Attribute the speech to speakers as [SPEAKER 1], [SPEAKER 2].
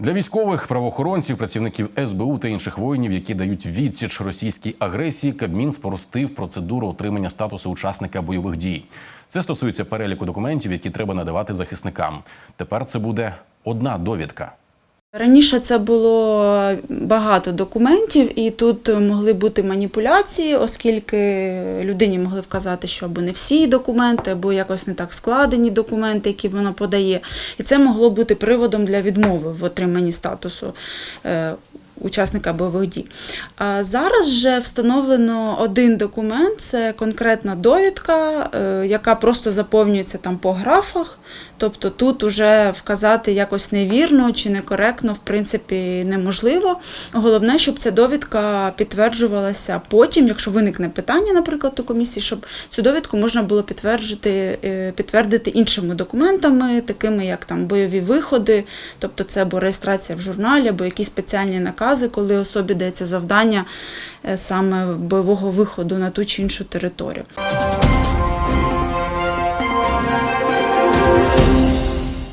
[SPEAKER 1] Для військових правоохоронців, працівників СБУ та інших воїнів, які дають відсіч російській агресії, Кабмін спростив процедуру отримання статусу учасника бойових дій. Це стосується переліку документів, які треба надавати захисникам. Тепер це буде одна довідка.
[SPEAKER 2] Раніше це було багато документів, і тут могли бути маніпуляції, оскільки людині могли вказати, що або не всі документи, або якось не так складені документи, які вона подає. І це могло бути приводом для відмови в отриманні статусу. Учасника бойових дій. А зараз вже встановлено один документ, це конкретна довідка, е, яка просто заповнюється там по графах. Тобто тут уже вказати якось невірно чи некоректно, в принципі, неможливо. Головне, щоб ця довідка підтверджувалася потім, якщо виникне питання, наприклад, у комісії, щоб цю довідку можна було підтвердити, е, підтвердити іншими документами, такими як там бойові виходи, тобто це або реєстрація в журналі, або якісь спеціальні накази, коли особі дається завдання е, саме бойового виходу на ту чи іншу територію.